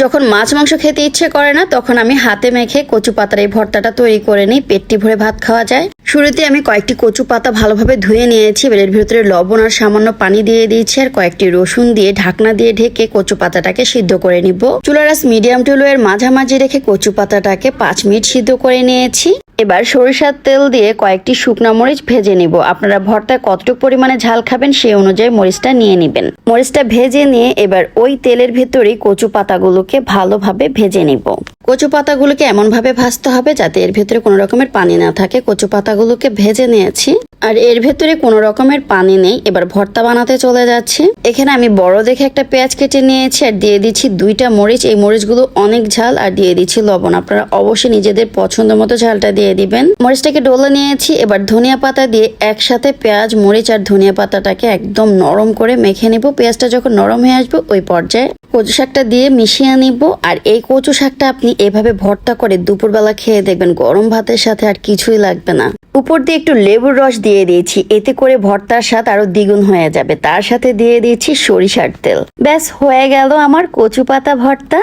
যখন মাছ মাংস খেতে ইচ্ছে করে না, তখন আমি হাতে মেখে কচু পাতার এই ভর্তাটা তৈরি করে নিই। পেটটি ভরে ভাত খাওয়া যায়। শুরুতে আমি কয়েকটি কচু পাতা ভালোভাবে ধুয়ে নিয়েছি এর ভিতরে লবণ আর সামান্য পানি দিয়ে দিয়েছি আর কয়েকটি রসুন দিয়ে ঢাকনা দিয়ে ঢেকে কচু পাতাটাকে সিদ্ধ করে নিব। চুলারাস মিডিয়াম টু লো এর মাঝামাঝি রেখে কচু পাতাটাকে পাঁচ মিনিট সিদ্ধ করে নিয়েছি। এবার সরিষার তেল দিয়ে কয়েকটি শুকনো মরিচ ভেজে নিব। আপনারা ভর্তায় কতটুকু পরিমাণে ঝাল খাবেন সেই অনুযায়ী মরিচটা নিয়ে নেবেন। মরিচটা ভেজে নিয়ে এবার ওই তেলের ভেতরেই কচু পাতাগুলোকে ভালোভাবে ভেজে নিব। কচু পাতাগুলোকে এমনভাবে ভাজতে হবে যাতে এর ভেতরে কোনো রকমের পানি না থাকে। কচু পাতাগুলোকে ভেজে নিয়েছি। আর এর ভেতরে কোনো রকমের পানি নেই। এবার ভর্তা বানাতে চলে যাচ্ছি। এখানে আমি বড় দেখে একটা পেঁয়াজ কেটে নিয়েছি আর দিয়ে দিচ্ছি দুইটা মরিচ। এই মরিচগুলো অনেক ঝাল আর দিয়ে দিচ্ছি লবণ। আপনারা অবশ্যই নিজেদের পছন্দ মতো ঝালটা দিয়ে দিবেন। মরিচটাকে ডোলে নিয়েছি। এবার ধনিয়া পাতা দিয়ে একসাথে পেঁয়াজ, মরিচ আর ধনিয়া পাতাটাকে একদম নরম করে মেখে নিব। পেঁয়াজটা যখন নরম হয়ে আসবে, ওই পর্যায়ে কচু শাকটা দিয়ে মিশিয়ে নিব। আর এই কচু শাকটা আপনি এভাবে ভর্তা করে দুপুরবেলা খেয়ে দেখবেন গরম ভাতের সাথে আর কিছুই লাগবে না। উপর দিয়ে একটু লেবুর রস দিয়ে দিয়েছি। এতে করে ভর্তার স্বাদ আরও দ্বিগুণ হয়ে যাবে। তার সাথে দিয়ে দিয়েছি সরিষার তেল। ব্যাস, হয়ে গেল আমার কচু পাতা ভর্তা।